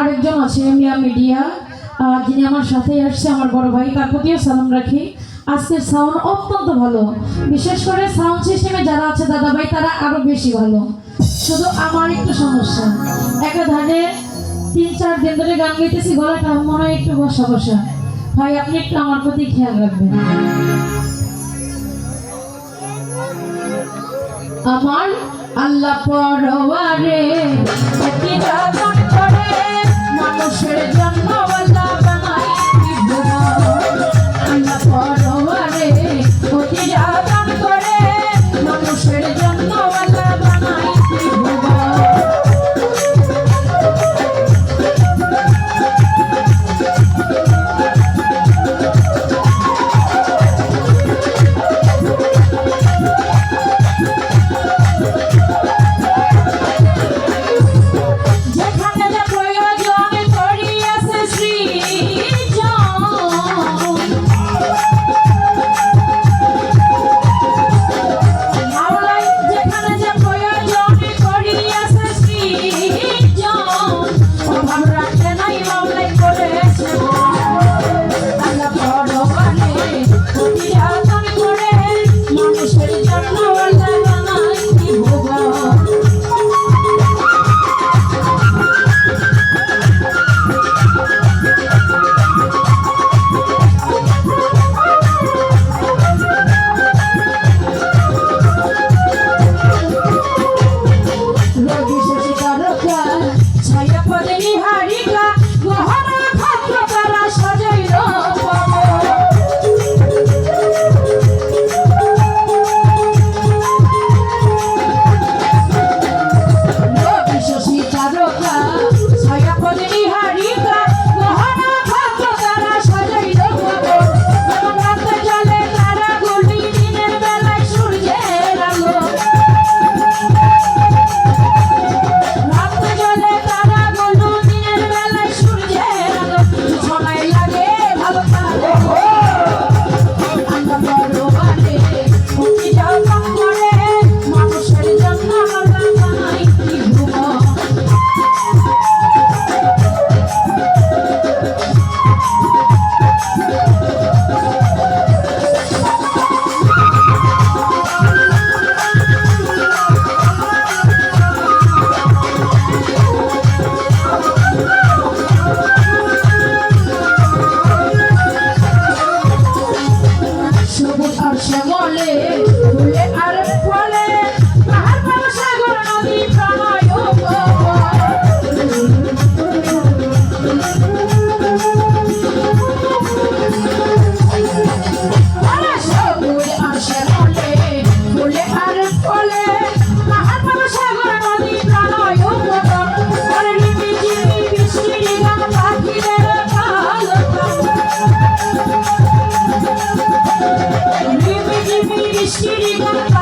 আরেকজন আছে মিয়া মিডিয়া যিনি আমার সাথেই আসছে, আমার বড় ভাই। তার প্রতিও সালাম রাখি। আজকের সাউন্ড অত্যন্ত ভালো। বিশেষ করে সাউন্ড সিস্টেমে যারা আছে দাদা ভাই তারা আরও বেশি ভালো। শুধু আমার একটু সমস্যা। একাধারে তিন, চার দিন ধরে গান গাইতেছি, গলাটা মনে হয় একটু বসা বসা। ভাই, আপনি একটু আমার প্রতি খেয়াল রাখবেন। আমার আল্লাহ পরওয়ারে মানুষের জন্য Let's go.